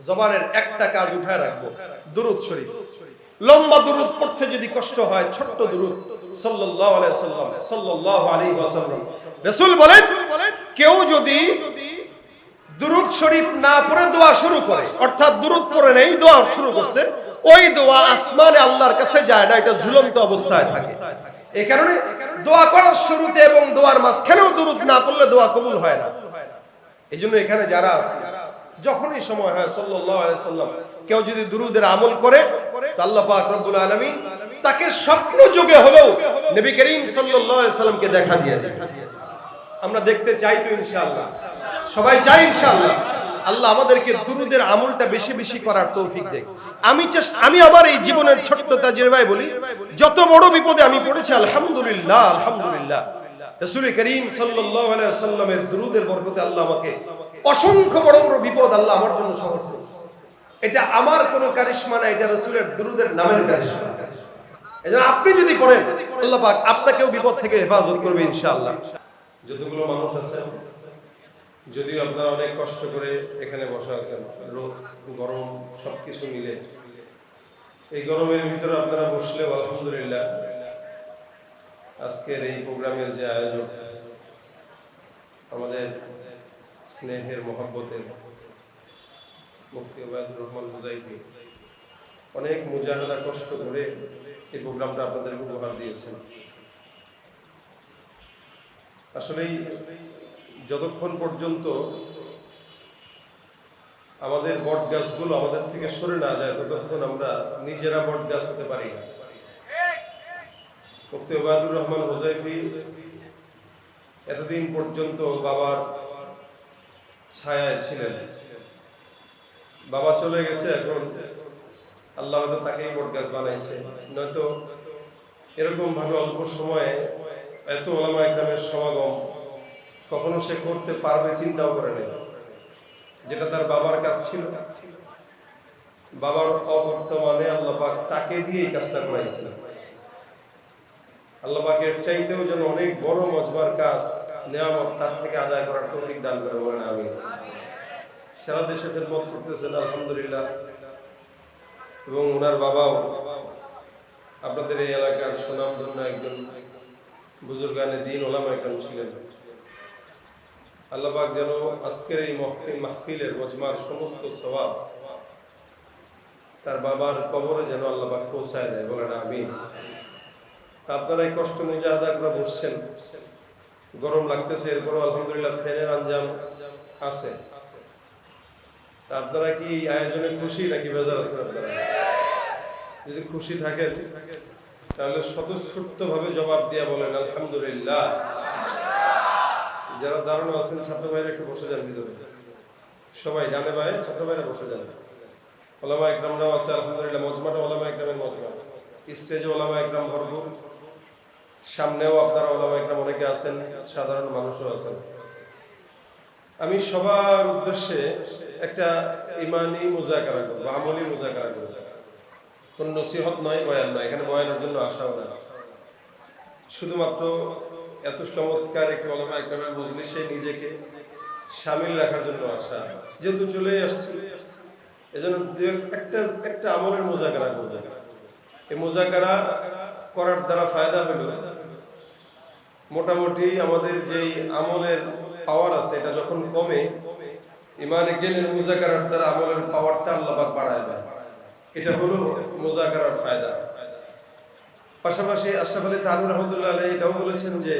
জবানের একটা কাজ উঠায় রাখব, দুরুদ শরীফ। লম্বা দুরুদ পড়তে যদি কষ্ট হয়, ছোট্ট দুরুদ আল্লাহর কাছে যায় না, এটা ঝুলন্ত অবস্থায় থাকে। এই কারণে দোয়া করার শুরুতে এবং দোয়ার মাঝখানেও দুরুদ না পড়লে দোয়া কবুল হয় না। এই জন্য এখানে যারা আছে যখনই সময় হয় সাল্লাম, কেউ যদি দুরুদের আমল করে, তো আল্লাহ তাকে স্বপ্ন যুগে হলেও নবী করিম সাল্লামকে দেখা দিয়ে দেয় আমরা দেখতে চাই তো ইনশাআল্লাহ। সবাই চাই ইনশাআল্লাহ। আল্লাহ আমাদেরকে দুরুদের আমলটা বেশি বেশি করার তৌফিক দেয় আমি চেষ্টা আমি আমার এই জীবনের ছোট্ট তাজরিবায় বলি, যত বড় বিপদে আমি পড়েছি, আলহামদুলিল্লাহ আলহামদুলিল্লাহ। রাসূল করিম আলাইহি সাল্লামের দুরুদের বরকতে আল্লাহ আমাকে অসংখ্য বড় বড় বিপদ আল্লাহ আমার জন্য সহজ এটা আমার কোনো কারিশমা না, এটা রাসূলের দুরুদের নামের কারিশমা। আপনি যদি পড়েন, আল্লাহ পাক আপনাকেও বিপদ থেকে হেফাজত করবে ইনশাআল্লাহ। যতগুলো মানুষ আছেন, যদিও আপনারা অনেক কষ্ট করে এখানে বসে আছেন, রোদ, গরম, সবকিছু মিলে। এই গরমের ভিতরে আপনারা বসলেও আলহামদুলিল্লাহ আজকের এই প্রোগ্রামের যে আয়োজন, আমাদের স্নেহের মহাব্বতের মুফতি ওবায়দুর রহমান মুজাইদি অনেক মুজাহাদা কষ্ট করে এই প্রোগ্রামটা আপনাদেরকে উপহার দিয়েছেন। আসলেই যতক্ষণ পর্যন্ত আমাদের বট গাছগুলো আমাদের থেকে সরে না যায়, ততক্ষণ আমরা নিজেরা বট গাছ হতে পারি মুফতি ওবায়দুর রহমান হোজাইফি এতদিন পর্যন্ত বাবার ছায়ায় ছিলেন। বাবা চলে গেছে এখন। আল্লাহ হয়তো তাকেই বট গাছ বানাইছে। নয়তো এরকম ভাবে অল্প সময়ে এত ওলামা একরামের সমাগম কখনো সে করতে পারবে চিন্তাও করে নেই। যেটা তার বাবার কাজ ছিল। বাবার অবর্তমানে আল্লাহ পাক তাকে দিয়ে এই কাজটা করাইছে। আল্লাহ পাকের চাইতেও যেন অনেক বড় মজবার কাজ নেওয়ামত তার থেকে আদায় করার তৌফিক দান করে বলেন আমি সারা দেশে খেদমত করতেছেন, আলহামদুলিল্লাহ। এবং ওনার বাবাও আপনাদের এই এলাকার সুনামধন্য একজন বুজুর্গানে দিন ওলামা একজন ছিলেন। আল্লাহবাক যেন আজকের এই মহফিল, মাহফিলের মজমার সমস্ত স্বভাব তার বাবার কবরে যেন আল্লাহবাক পৌঁছায় দেয়, বলেন আমি আপনারা এই কষ্ট মুজাহাদা করে বসছেন গরম লাগতেছে, এরপরও আলহামদুলিল্লাহ ফ্যানের আঞ্জাম আছে। আপনারা কি আয়োজনে খুশি নাকি বেজার আছেন আপনারা? যদি খুশি থাকেন, তাহলে স্বতঃস্ফূর্ত ভাবে জবাব দিয়ে বলেন, আলহামদুলিল্লাহ। যারা দাঁড়ানো আছেন, ছাত্র ভাইরা একটু বসে যান ভিতরে। সবাই ডানে বায়ে ছাত্র ভাইরা বসে যান। ওলামা একরামরাও আছে, আলহামদুলিল্লাহ, মজমাটা ওলামা একরামের মজমা। স্টেজে ওলামা একরাম ভরপুর। সামনেও আপনারা ওলামা একরাম অনেকে আছেন, সাধারণ মানুষও আছেন। আমি সবার উদ্দেশ্যে একটা ইমানি মুজাকারা করব, আমলি মুজাকারা করব। কোন নসিহত নয় বয়ান নয় এখানে বয়ানের জন্য আসাও না শুধুমাত্র এত চমৎকার একটি ওলামা একরামের মজলিসে নিজেকে সামিল রাখার জন্য আসা যেহেতু চলেই আসছে, এজন্য একটা একটা আমলের মোজাকারা করব। এই মোজাকারা করার দ্বারা ফায়দা হলো মোটামুটি আমাদের যেই আমলের পাওয়ার আছে, এটা যখন কমে ইমানে জ্ঞানের মুজাকারার দ্বারা আমলের পাওয়ারটা আল্লাহ বাড়ায় দেয়। এটা হলো মুজাকারার ফায়দা। পাশাপাশি আশরাফ আলী তানুর রহমতুল্লাহ আলাই এটাও বলেছেন যে,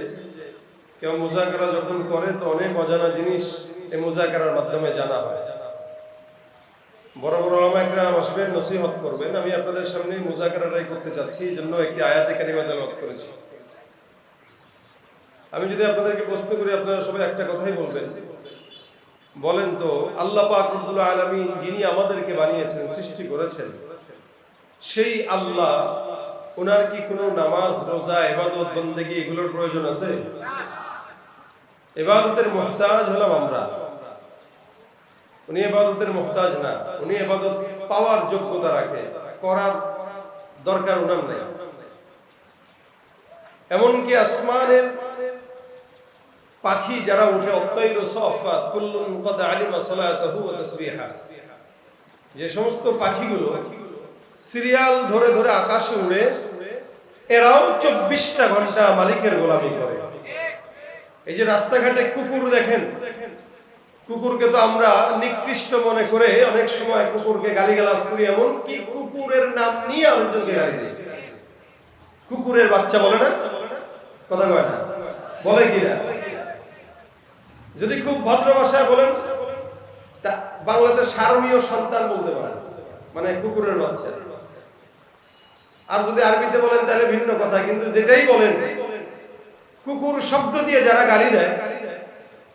কেউ মুজাকারা যখন করে, তো অনেক অজানা জিনিস এই মুজাকারার মাধ্যমে জানা হয়। বড় বড় ওলামাইকরাম আসবেন, নসিহত করবেন। আমি আপনাদের সামনে মুজাকারাটাই করতে চাচ্ছি, এই জন্য একটি আয়াতে কারিমা করেছি। আমি যদি আপনাদেরকে প্রশ্ন করি, আপনারা সবাই একটা কথাই বলবেন। বলেন তো, আল্লাহ পাক রব্বুল আলামিন যিনি আমাদেরকে বানিয়েছেন, সৃষ্টি করেছেন, সেই আল্লাহ, ওনার কি কোনো নামাজ, রোজা, ইবাদত, বন্দেগী এগুলোর প্রয়োজন আছে? ইবাদতের মুহতাজ হলাম আমরা। উনি এবাদতের মুহতাজ না, উনি এবাদত পাওয়ার যোগ্যতা রাখে, করার দরকার ওনার নেই। এমনকি আসমানের পাখি যারা উঠে যে সমস্ত পাখিগুলো সিরিয়াল ধরে ধরে আকাশে উড়ে, এরাও চব্বিশটা ঘণ্টা মালিকের গোলামি করে। এই যে রাস্তাঘাটে কুকুর দেখেন, কুকুরকে তো আমরা নিকৃষ্ট মনে করে অনেক সময় কুকুরকে গালিগালাজ করি এমন কি কুকুরের নাম নিয়ে আরেকজনকে গালি কুকুরের বাচ্চা বলে না? কথা কয় না? বলে কি না? যদি খুব ভদ্র ভাষায় বলেন, তা বাংলাতে সারমীয় সন্তান বলতে পারেন। মানে কুকুরের বাচ্চা। আর যদি আরবিতে বলেন, তাহলে ভিন্ন কথা। কিন্তু যেটাই বলেন, কুকুর শব্দ দিয়ে যারা গালি দেয়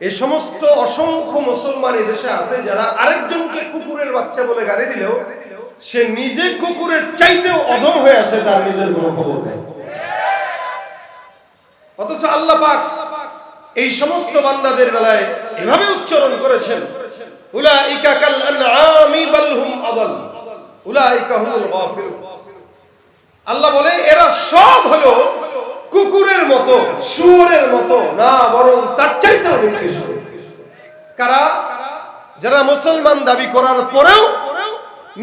এই সমস্ত অসংখ্য মুসলমান এই দেশে আছে যারা আরেকজনকে কুকুরের বাচ্চা বলে গালি দিলেও, সে নিজে কুকুরের চাইতেও অধম হয়ে আছে তার নিজের কোনো খবর নেই। অথচ আল্লাহ পাক এই সমস্ত বান্দাদের বেলায় এভাবে উচ্চারণ করেছেন আল্লাহ বলে, এরা সব হলো কুকুরের মতো, শুয়োরের মতো, না বরং তার চাইতেও নিকৃষ্ট। কারা? যারা মুসলমান দাবি করার পরেও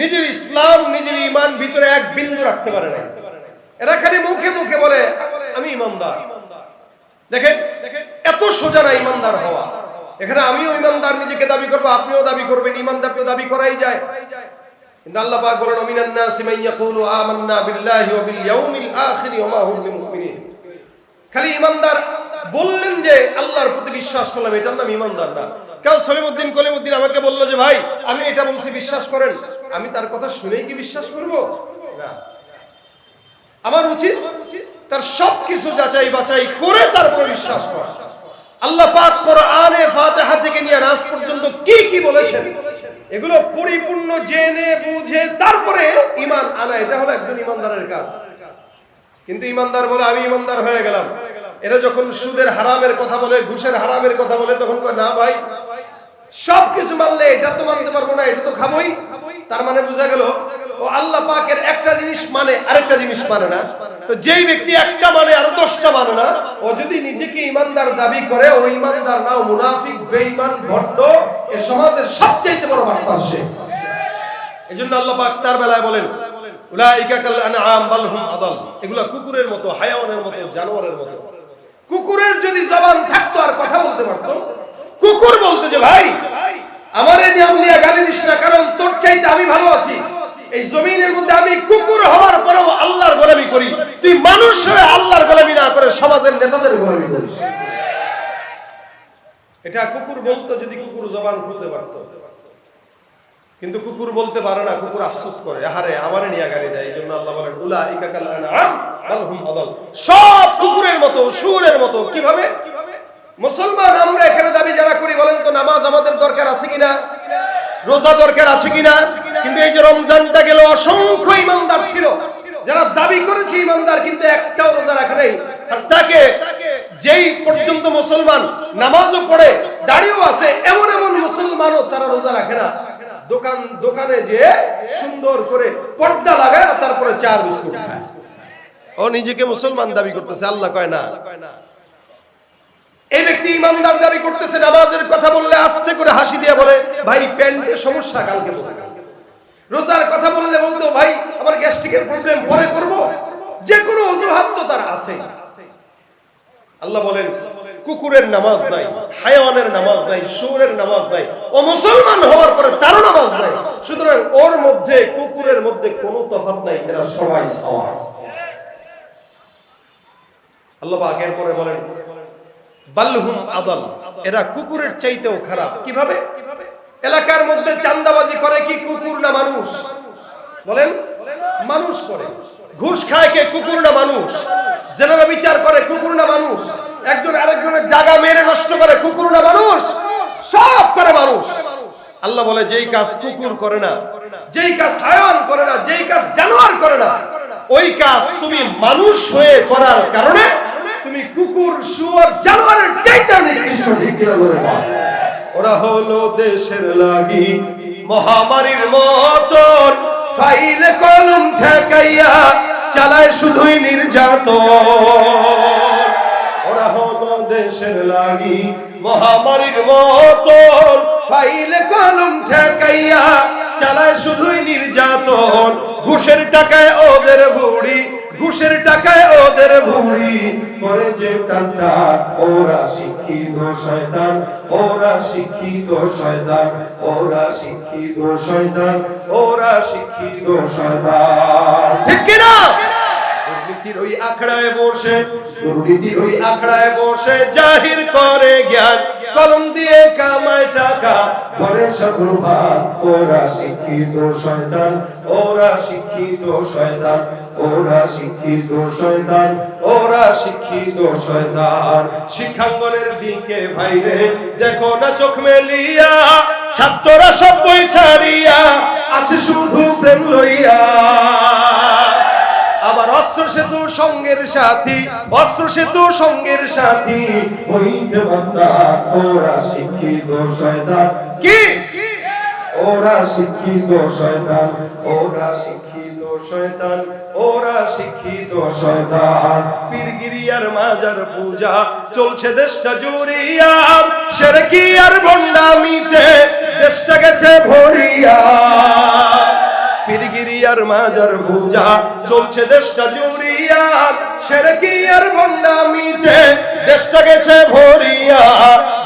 নিজের ইসলাম, নিজের ইমান ভিতরে এক বিন্দু রাখতে পারে না এরা খালি মুখে মুখে বলে, আমি ইমানদার। দেখেন, এত সোজা না ইমানদার হওয়া। এখানে আমিও ইমানদার, নিজেকে দাবি করব, আপনিও দাবি করবেন ইমানদার তো দাবি করাই যায়। খালি ইমানদার বললেন যে আল্লাহর প্রতি বিশ্বাস করলাম, এটার নাম ইমানদার আমাকে বলল যে, ভাই আমি এটা বলছি বিশ্বাস করেন। আমি তার কথা শুনেই কি বিশ্বাস করব? আমার উচিত তার সবকিছু যাচাই বাছাই করে তারপরে বিশ্বাস করা। আল্লাহ পাক কোরআনে ফাতিহা থেকে নিয়ে নাস পর্যন্ত কি কি বলেছেন? এগুলো পরিপূর্ণ জেনে, বুঝে, তারপরে ইমান আনা, এটা হলো একজন ইমানদারের কাজ। কিন্তু ইমানদার বলে, আমি ইমানদার হয়ে গেলাম। এরা যখন সুদের হারামের কথা বলে, ঘুষের হারামের কথা বলে, তখন কয়, না ভাই সব কিছু মানলে এটা তো মানতে পারব না, এটা তো খাবোই। তার মানে বোঝা গেল, ও আল্লাহ পাকের একটা জিনিস মানে আরেকটা জিনিস মানে না। যেই ব্যক্তি একটা মানে আর দশটা মানে না, ও যদি নিজেকে ইমানদার দাবি করে, ও ইমানদার না মুনাফিক, বেঈমান ভণ্ড এ সমাজের সবচেয়ে বড় সে আল্লাহ পাক তার বেলায় বলেন, উলাইকা কাল আনআম বাল হুম এগুলা কুকুরের মতো, হায়াওয়ানের মতো, জানোয়ারের মতো। কুকুরের যদি জবান থাকতো আর কথা বলতে পারতো, কুকুর বলতো যে, ভাই, আমার নিয়ম নিয়ে গালি দিস না, কারণ তোর চাইতে আমি ভালো আছি। এই জমিনের মধ্যে আমি কুকুর হওয়ার পরেও আল্লাহর গোলামি করি। তুই মানুষ হয়ে আল্লাহর গোলামি না করে সমাজের নেতাদের গোলামি করিস। এটা কুকুর বলতো যদি কুকুর জবান খুলতে পারতো। কিন্তু কুকুর বলতে পারে না, কুকুর আফসোস করে, আহারে, আমারে নিয়ে গালি দেয়। এই জন্য আল্লাহ বলেন উলা ইকাকাল সব কুকুরের মতো, সুরের মতো। কীভাবে? মুসলমান, আমরা এখানে দাবি যারা করি, বলেন তো, নামাজ আমাদের দরকার আছে কিনা? রোজা দরকার আছে কিনা? কিন্তু এই যে রমজানটা গেল, অসংখ্য ইমানদার ছিল। যারা দাবি করেছে ইমানদার, কিন্তু একটাও রোজা রাখে নাই। আর তাকে যেই পর্যন্ত মুসলমান নামাজও পড়ে, দাড়িও আছে, এমন এমন মুসলমানও তারা রোজা রাখে না। দোকান, দোকানে যে সুন্দর করে পর্দা লাগায় তারপরে চার বিস্কুট খায়। ও নিজেকে মুসলমান দাবি করতেছে, আল্লাহ কয় না। এই ব্যক্তি ইমানদার দাবি করতেছে, নামাজের কথা বললে আস্তে করে হাসি দিয়ে বলে, ভাই প্যান্টে সমস্যা কালকে। রোজার কথা বললে বলতো ভাই আমার গ্যাস্ট্রিকের প্রবলেম পরে করব? যে কোনো অজুহাত তো তার আছে। আল্লাহ বলেন, কুকুরের নামাজ নাই, হায়াওয়ানের নামাজ নাই সুরের নামাজ নাই, ও মুসলমান হওয়ার পরে তারও নামাজ নাই। সুতরাং ওর মধ্যে, কুকুরের মধ্যে কোনো তফাৎ নাই, এরা সবাই সমান আল্লাহ পাক এরপরে বলেন, বাল্লহুম আদাল, এরা কুকুরের চাইতেও খারাপ। কীভাবে? এলাকার মধ্যে চান্দাবাজি করে কি কুকুর না মানুষ? বলেন, মানুষ করে। ঘুষ খায় কে? কুকুর না মানুষ? জেনাবা বিচার করে, কুকুর না মানুষ? একজন আরেকজনের জায়গা মেরে নষ্ট করে, কুকুর না মানুষ? সব করে মানুষ। আল্লাহ বলে, যেই কাজ কুকুর করে না, যেই কাজ হায়ান করে না, যেই কাজ জানোয়ার করে না, ওই কাজ তুমি মানুষ হয়ে করার কারণে তুমি কুকুর, শুয়োর, জানোয়ারের চাইতে নিকৃষ্ট বল? ওরা হলো দেশের লাগি। মহামারীর মতন ফাইলে কলম ঠেকাইয়া চালায় শুধুই নির্যাতন। ওরা হলো দেশের লাগি। মহামারীর মতন ফাইলে কলম ঠেকাইয়া চালায় শুধুই নির্যাতন। ঘুষের টাকায় ওদের ভুড়ি ঘুষের টাকায় ওদের ভুড়ি করে যে টানটা ওরা শিক্ষিত শয়তান ওরা শিক্ষিত শয়তান ওরা শিক্ষিত শয়তান ওরা শিক্ষিত শয়তান। ঠিক কিনা? দুর্নীতির ওই আখড়ায় বসে দুর্নীতির ওই আখড়ায় বসে জাহির করে জ্ঞান। কলম দিয়ে কামায় টাকা করে শত্রুভাব ওরা শিক্ষিত শয়তান, ওরা শিক্ষিত শয়তান, ওরা শিক্ষিত শয়তান, ওরা শিক্ষিত শয়তান। শিক্ষাঙ্গনের দিকে ভাইরে, দেখো না চোখ মেলিয়া, ছাত্ররা সব বই ছাড়িয়া, আছে শুধু প্রেম লইয়া। আবার অস্ত্র সেতু সঙ্গের সাথী অস্ত্র সেতু সঙ্গের সাথী। হইতে বাস্তা ওরা শিক্ষিত শয়তান। কি? ওরা শিক্ষিত শয়তান ওরা শিক্ষিত শয়তান ওরা শিক্ষিত শয়তান। পীরগিরিয়ার মাজার পূজা চলছে দেশটা জুড়িয়া। সেরকি আর ভণ্ডামিতে দেশটা গেছে ভরিয়া। পীরগিরিয়ার মাজার পূজা চলছে দেশটা জুড়িয়া সেরকি আর ভণ্ডামিতে দেশটা গেছে ভরিয়া,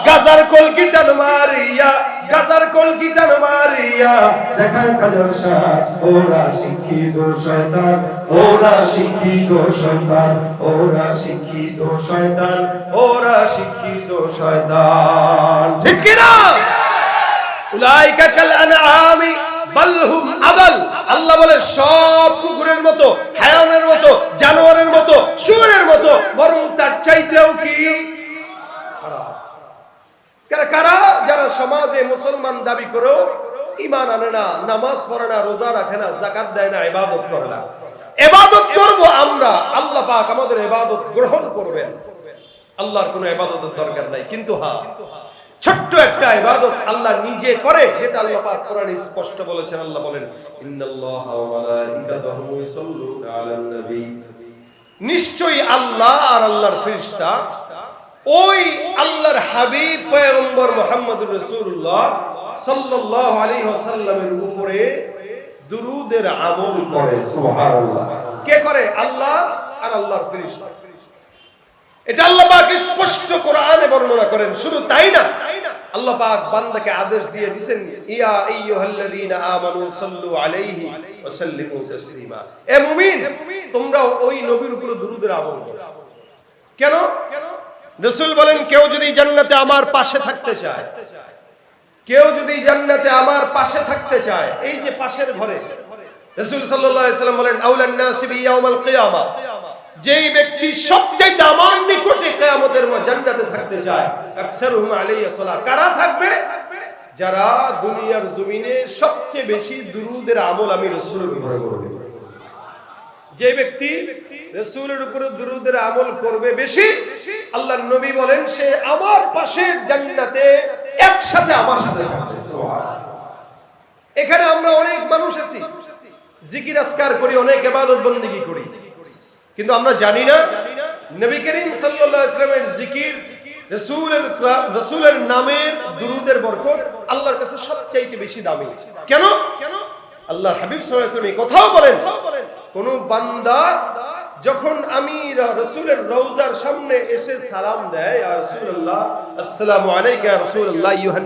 গাজার কলকিটান মারিয়া, গাজার কলকিটান মারিয়া? দেখা কাজর সাথ ওরা শিক্ষিত শয়তান, ওরা শিক্ষিত শয়তান, ওরা শিক্ষিত শয়তান, ওরা শিক্ষিত শয়তান। ঠিক কিনা? উলাইকা কাল আনআমি বাল আদাল। আল্লাহ বলে, সব কুকুরের মতো, হায়ানের মতো, জানোয়ারের মতো, শুয়োরের মতো, বরং তার চাইতেও কি? কারা? যারা সমাজে মুসলমান দাবি করো ইমান আনে না, নামাজ পড়ে না, রোজা রাখে না জাকাত দেয় না, ইবাদত করে না। ইবাদত করব আমরা। আল্লাহ পাক আমাদের ইবাদত গ্রহণ করবেন। আল্লাহর কোনো ইবাদতের দরকার নাই। কিন্তু হ্যাঁ ছোট্ট একটা ইবাদত আল্লাহ নিজে করে, যেটা আল্লাহ পাক কোরআনে স্পষ্ট বলেছেন, আল্লাহ বলেন, ইন্নাল্লাহা ওয়া মালাইকাতাহু ইউসাল্লুনা আলান নবী। নিশ্চয়ই আল্লাহ আর আল্লাহর ফেরেশতা ওই আল্লাহর হাবিব পয়গম্বর মুহাম্মদুর রাসূলুল্লাহ সাল্লাল্লাহু আলাইহি ওয়াসাল্লামের উপরে দুরুদের আমল করে, সুবহানাল্লাহ। কে করে? আল্লাহ আর আল্লাহর ফেরেশতা। এটা আল্লাহ পাক স্পষ্ট কোরআনে বর্ণনা করেন, শুধু তাই না? আল্লাহ পাক বান্দাকে আদেশ দিয়ে দিবেন ইয়া আইয়ুহাল্লাযীনা আমানু সাল্লু আলাইহি ওয়া সাল্লিমু তাসলিমা। এ মুমিন তোমরা ওই নবীর উপরে দুরূদের আমল করো। কেন? রাসূল বলেন, কেউ যদি জান্নাতে আমার পাশে থাকতে চায়, কেউ যদি জান্নাতে আমার পাশে থাকতে চায়, এই যে পাশের ঘরে, রাসূল সাল্লাল্লাহু আলাইহি সাল্লাম বলেন, আউলান নাসি বিয়াউমাল কিয়ামা। যেই ব্যক্তি সবচেয়ে আমার নিকটে কিয়ামতের জান্নাতে থাকতে চায়, আকসারুহুম আলাইহি সালাহ কারা থাকবে? যারা দুনিয়ার জমিনে সবচেয়ে বেশি দুরূদের আমল আমি করব। যে ব্যক্তি রাসূলের উপরে দুরূদের আমল করবে বেশি আল্লাহর নবী বলেন, সে আমার পাশে জান্নাতে একসাথে আমার সাথে এখানে আমরা অনেক মানুষ আছি। জিকির আসকার করি, অনেক ইবাদত বন্দেগী করি। কিন্তু আমরা জানি না নবী করিম সাল্লাল্লাহু আলাইহি ওয়াসাল্লামের জিকির রাসূলের রাসূলের নামের দুরুদের বরকত আল্লাহর কাছে সবচাইতে বেশি দামি। কেন? কেন? আল্লাহর হাবিব সাল্লাল্লাহু আলাইহি সাল্লাম এই কথাও বলেন। কোন বান্দা যখন আমি রসুলের রওজার সামনে এসে সালাম দেয়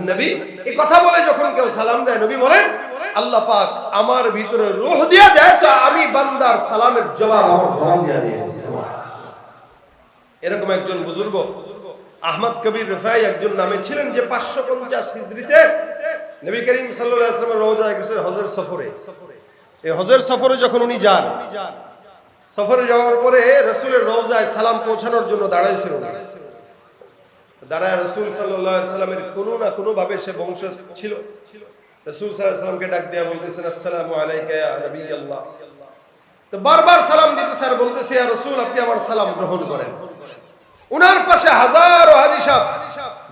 নবী। এই কথা বলে যখন কেউ সালাম দেয়, নবী বলেন, আল্লাহ পাক আমার ভিতরে রূহ দিয়ে দেয়, তো আমি বান্দার সালামের জবাব আমার জবাব দিয়ে এরকম একজন বুজুর্গ, আহমদ কবির রেফাই একজন নামে ছিলেন যে পাঁচশো পঞ্চাশ হিজড়িতে নবী করিম সাল্লাল্লাহু আলাইহি ওয়াসাল্লাম রওজা হজের সফরে। এই হজের সফরে যখন উনি যান সফরে যাওয়ার পরে রসুলের রওজায় সালাম পৌঁছানোর জন্য দাঁড়াইছিল। দাঁড়ায় রসুল সাল্লাল্লাহু সাল্লামের কোনো না কোনো ভাবে সে বংশ ছিল। রসুল আলাইহি সাল্লামকে ডাক দেয়া বলতেছেন, আসসালামু আলাইকা নবী আল্লাহ। তো বারবার সালাম দিতে স্যার বলতেছে, ইয়া রসুল, আপনি আমার সালাম গ্রহণ করেন। উনার পাশে হাজারো হাজি সাহেব,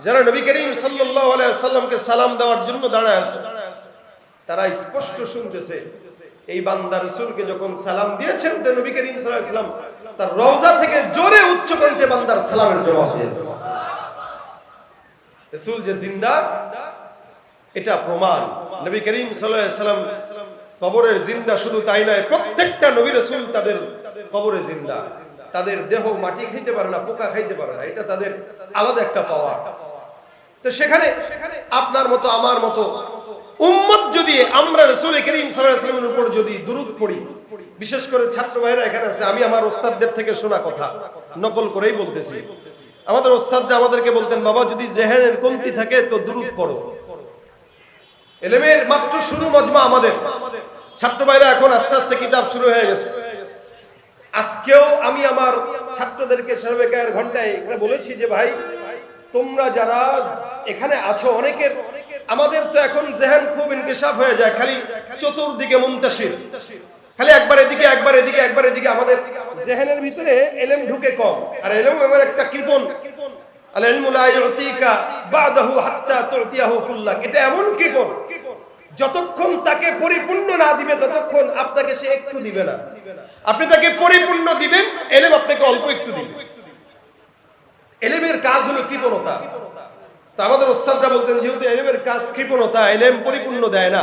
যারা নবী করিম সাল্লাল্লাহু আলাইহি সাল্লামকে সালাম দেওয়ার জন্য দাঁড়ায় আছে, তারা স্পষ্ট শুনতেছে এই বান্দা রসুলকে যখন সালাম দিয়েছেন, তো নবী করিম সাল্লাম তার রওজা থেকে জোরে উচ্চ কণ্ঠে বান্দার সালামের জবাব দিয়েছে। রসুল যে জিন্দা, এটা প্রমাণ। নবী করিম সাল্লাম কবরের জিন্দা শুধু তাই নয়, প্রত্যেকটা নবী রাসূল তাদের কবরে জিন্দা। তাদের দেহ মাটি খাইতে পারে না, পোকা খাইতে পারে না, এটা তাদের আলাদা একটা পাওয়া তো সেখানে আপনার মতো, আমার মতো উম্মত যদি আমরা রসুল করিম সাল্লামের উপর যদি দুরুদ পড়ি, বিশেষ করে ছাত্র ভাইরা এখানে আছে, আমি আমার ওস্তাদদের থেকে শোনা কথা, নকল করেই বলতেছি। আমাদের ওস্তাদরা আমাদেরকে বলতেন, বাবা, যদি জেহেনের কমতি থাকে তো দুরুদ পড়ো। এলেমের মাত্র শুরু মজমা আমাদের। ছাত্র ভাইরা এখন আস্তে আস্তে কিতাব শুরু হয়ে গেছে। আজকেও আমি আমার ছাত্রদেরকে সর্বেকার ঘন্টায় বলেছি যে, ভাই, তোমরা যারা এখানে আছো, অনেকের আমাদের তো এখন জেহান খুব ইনকেশাফ হয়ে যায়, খালি চতুর্দিকে মুন্তাসির। খালি একবার এদিকে একবার এদিকে একবার এদিকে আমাদের জেহানের ভিতরে এলেম ঢুকে কম। আর এলেম এমন একটা তাকে পরিপূর্ণ না দিবে, ততক্ষণ আপনাকে সে একটু দিবে না। আপনি তাকে পরিপূর্ণ দিবেন, এলেম আপনাকে অল্প একটু দিবে। এলেমের কাজ হলো কৃপণতা। আমাদের ওস্তাদরা বলতেন যেহেতু এলেমের কাজ কৃপণতা, এলেম পরিপূর্ণ দেয় না।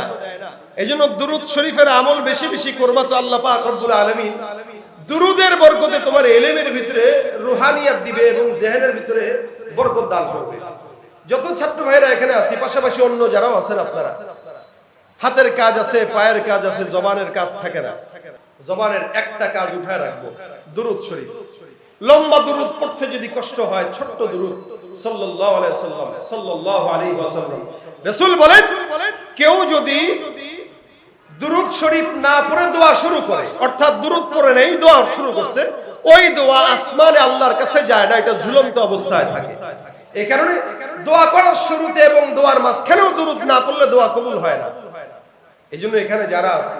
এই জন্য দুরুদ শরীফের আমল বেশি বেশি করবা তো আল্লাহ পাক আলামিন। দুরুদের বরকতে তোমার এলেমের ভিতরে রুহানিয়াত দিবে এবং জেহেনের ভিতরে বরকত দান করবে। যত ছাত্র ভাইরা এখানে আছি পাশাপাশি অন্য যারাও আছেন আপনারা। হাতের কাজ আছে, পায়ের কাজ আছে, জবানের কাজ থাকে না। জবানের একটা কাজ উঠায় রাখব, দুরুদ শরীফ। লম্বা দুরুদ পড়তে যদি কষ্ট হয়, ছোট্ট দুরুদ। ওই দোয়া আসমানে আল্লাহর কাছে যায় না, এটা ঝুলন্ত অবস্থায় থাকে। দোয়া করার শুরুতে এবং দোয়ার না পড়লে দোয়া হয় না। এই জন্য এখানে যারা আছে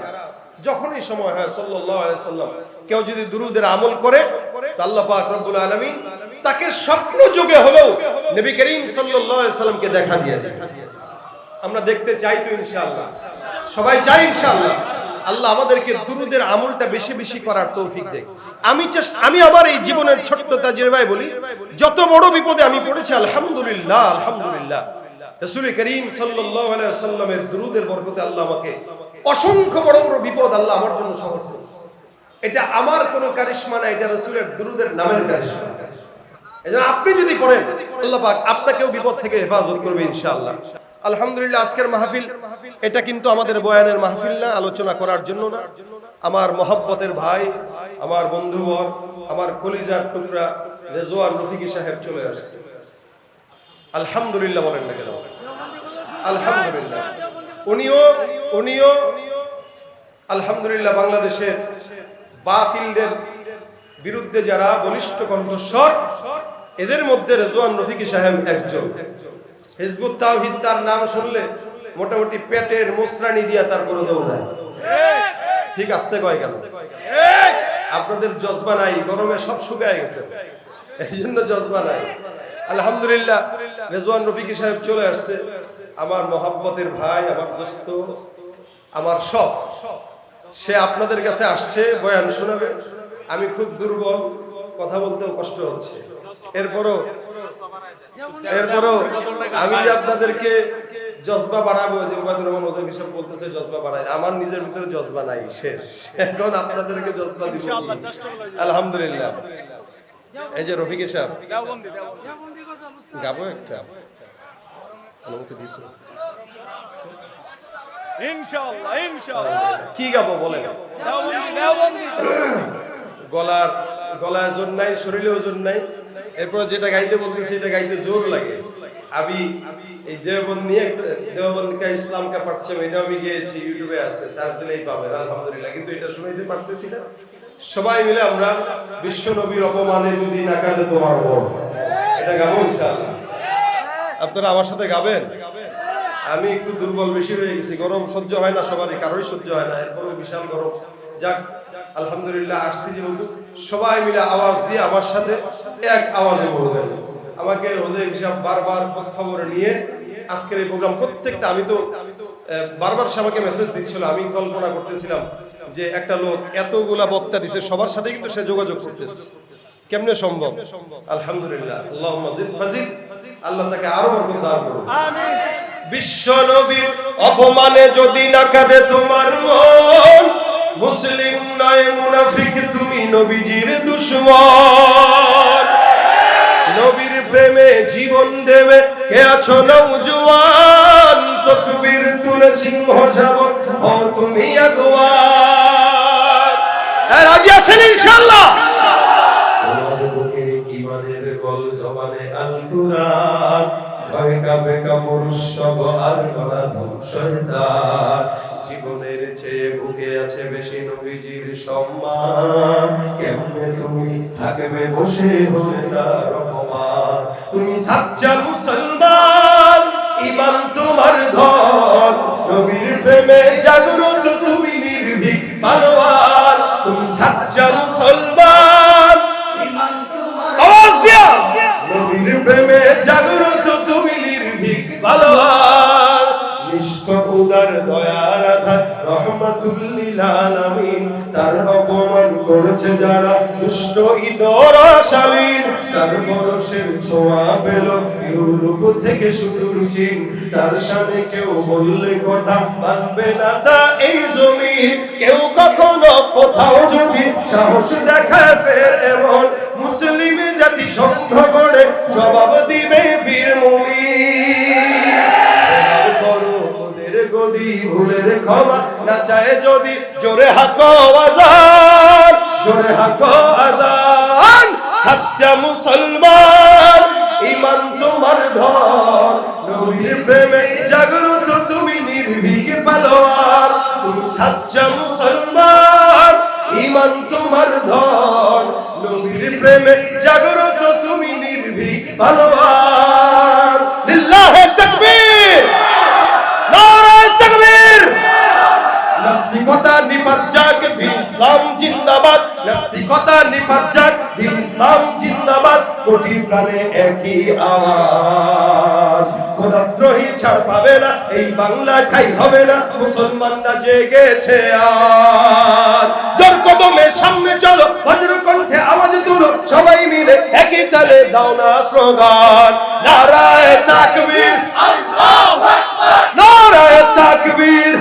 যখনই সময় হয় সাল্লাম, কেউ যদি দুরুদের আমল করে আল্লাহ আলামিন তাকে স্বপ্ন যুগে হলেও নবী করিম সাল্লামকে দেখা দিয়ে দেয়। আমরা দেখতে চাই তো ইনশাআল্লাহ। সবাই চাই ইনশাআল্লাহ। আল্লাহ আমাদেরকে দুরুদের আমলটা বেশি বেশি করার তৌফিক দেয় আমি আমি আমার এই জীবনের ছোট্ট তাজরিবায় বলি, যত বড় বিপদে আমি পড়েছি, আলহামদুলিল্লাহ আলহামদুলিল্লাহ। রাসূল করিম আলাইহি দুরুদের বরকতে আল্লাহ আমাকে অসংখ্য বড় বড় বিপদ আল্লাহ আমার জন্য সহজ এটা আমার কোনো কারিশমা না, এটা রাসূলের দুরুদের নামের কারিশমা। আপনি যদি পড়েন, আল্লাহ পাক আপনাকেও বিপদ থেকে হেফাজত করবে ইনশাআল্লাহ। আলহামদুলিল্লাহ, আজকের মাহফিল, এটা কিন্তু আমাদের বয়ানের মাহফিল না, আলোচনা করার জন্য না। আমার মহব্বতের ভাই, আমার বন্ধুবর, আমার কলিজার টুকরা রেজওয়ান রফিকি সাহেব চলে আসছে। আলহামদুলিল্লাহ বলেন না কেন? আলহামদুলিল্লাহ। উনিও উনিও আলহামদুলিল্লাহ বাংলাদেশের বাতিলদের বিরুদ্ধে যারা বলিষ্ঠ কণ্ঠস্বর, এদের মধ্যে রেজওয়ান রফিকি সাহেব একজন। হিজবুত তাওহিদ তার নাম শুনলে মোটামুটি পেটের মুসরানি দিয়া তার করে দৌড়ায়। ঠিক আসতে কয় গেছে। আপনাদের জজবা নাই, গরমে সব শুকায় গেছে। এই জন্য জজবা নাই। আলহামদুলিল্লাহ, রেজওয়ান রফিকি সাহেব চলে আসছে। আমার মহাব্বতের ভাই আমার দোস্ত আমার সব সে আপনাদের কাছে আসছে বয়ান শোনাবে। আমি খুব দুর্বল কথা বলতেও কষ্ট হচ্ছে। এরপরও এরপরও আমি আপনাদেরকে জজবা বাড়াবো যে ওবায়দুর রহমান ওজন হিসাব বলতেছে জজবা বাড়াই আমার নিজের ভিতরে জজবা নাই শেষ। এখন আপনাদেরকে জজবা দিব আলহামদুলিল্লাহ। এই যে রফিক সাহেব গাবো একটা। অনুমতি কি গাবো গলার গলায় নাই শরীরে ওজন নাই। এরপর যেটা গাইতে বলতেছি এটা গাইতে জোর লাগে। আমি এই দেওবন্দ ইসলাম কা এটা আমি গিয়েছি ইউটিউবে আছে সার্চ দিলেই পাবেন আলহামদুলিল্লাহ। কিন্তু এটা শুনাইতে পারতেছি না। সবাই মিলে আমরা বিশ্ব নবীর অপমানে যদি নাকাতে তোমার বল এটা গাবো ইনশাআল্লাহ। আপনারা আমার সাথে গাবেন? আমি একটু দুর্বল বেশি হয়ে গেছি। গরম সহ্য হয় না সবারই কারোই সহ্য হয় না। এরপরও বিশাল গরম। যাক, আলহামদুলিল্লাহ, আসছি যেহেতু সবাই মিলে আওয়াজ দিয়ে আমার সাথে এক আওয়াজে বলবেন। আমাকে রোজে সাহেব বারবার খোঁজ খবর নিয়ে আজকের এই প্রোগ্রাম প্রত্যেকটা আমি তো বারবার সে আমাকে মেসেজ দিচ্ছিল। আমি কল্পনা করতেছিলাম যে একটা লোক এতগুলা বক্তা দিছে, সবার সাথে কিন্তু সে যোগাযোগ করতেছে। কেমনে সম্ভব? আলহামদুলিল্লাহ। আল্লাহ ফাজিল আল্লাহ তাকে আরও বরকত দান করুন। আমিন। বিশ্ব নবীর অপমানে যদি না কাঁদে তোমার মন মুসলিম নয় মুনাফিক তুমি নবীজির দুশ্মন। নবীর প্রেমে জীবন দেবে কে আছো নৌজওয়ান তকবীর তুলে সিংহ শাবক ও তুমি আগুয়ান। হ্যাঁ, রাজি আছেন ইনশাআল্লাহ? জীবনের চেয়ে বুকে আছে বেশি নবীজির সম্মান। কেমনে তুমি থাকবে বসে বসে তার তুমি সাচ্চা মুসলমান, ইমান তোমার ধন। নবীর প্রেমে করেছে যারা দুষ্ট ইতরাশালীন তার বরসের ছোঁয়া পেল। ইউরোপ থেকে সুদূর চীন, তার সাথে কেউ বললে কথা মানবে না তা এই জমি কেউ কখনো কোথাও যদি সাহস দেখায় ফের এমন মুসলিম জাতি সংঘ করে জবাব দিবে বীর করো গদি, ভুলের ক্ষমা না চায় যদি জোরে হাকো আজান। জোরে হাকো আজান। সাচ্চা মুসলমান, ইমান তোমার ধন নবীর প্রেমে জাগ্রত তুমি নির্ভীক পালোয়ার। তুমি সাচ্চা মুসলমান, ইমান তোমার ধন নবীর প্রেমে জাগ্রত তুমি নির্ভীক পালোয়ার লিল্লাহে তাকবীর নারায়ে তাকবীর নাস্তিকতা নিপাত যাক দিন ইসলাম জিন্দাবাদ। নাস্তিকতা নিপাত যাক ইসলাম জিন্দাবাদ। কোটি প্রাণে একই আওয়াজ। খোদাদ্রোহী ছাড় পাবে না, এই বাংলা ঠাই হবে না। মুসলমানরা জেগেছে আজ। জোর কদমে সামনে চলো বজ্র কণ্ঠে আওয়াজ তুলো, সবাই মিলে একই তালে দাও না স্লোগান। নারায়ে তাকবীর, আল্লাহু আকবার। নারায়ে তাকবীর।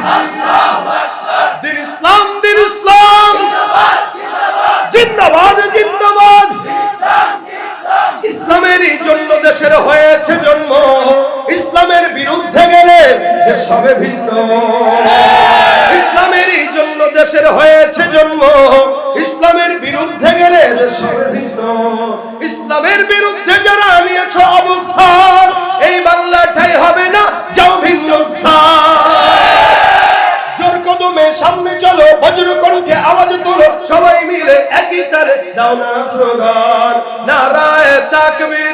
দেশের হয়েছে জন্ম। ইসলামের বিরুদ্ধে গেলে হবে ভিন্ন। ইসলামেরই জন্য দেশের হয়েছে জন্ম। ইসলামের বিরুদ্ধে গেলে ইসলামের বিরুদ্ধে যারা নিয়েছ অবস্থান, এই বাংলাটাই হবে না, যাও ভিন্ন জোর কদমে সামনে চলো, বজ্র কণ্ঠে আওয়াজ তোলো, সবাই মিলে একই তারে দাও না স্লোগান। নারায়ে তাকবীর।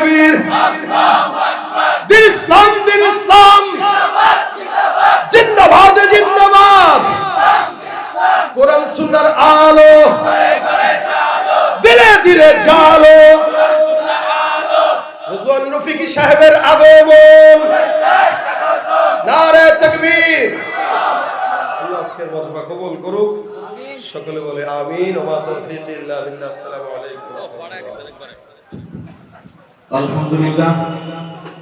নারায়ে তাকবীর দিন ইসলাম দিন ইসলাম জিন্দাবাদ জিন্দাবাদ কোরআন সুন্নাহর আলো দিলে দিলে জালো রিজওয়ান রফিকি সাহেবের আগমন নারে তাকবীর আল্লাহ আজকের মজমা কবুল করুক সকলে বলে আমিন ওয়া মা তৌফিক ইল্লা বিল্লাহ আসসালামু আলাইকুম আলহামদুলিল্লাহ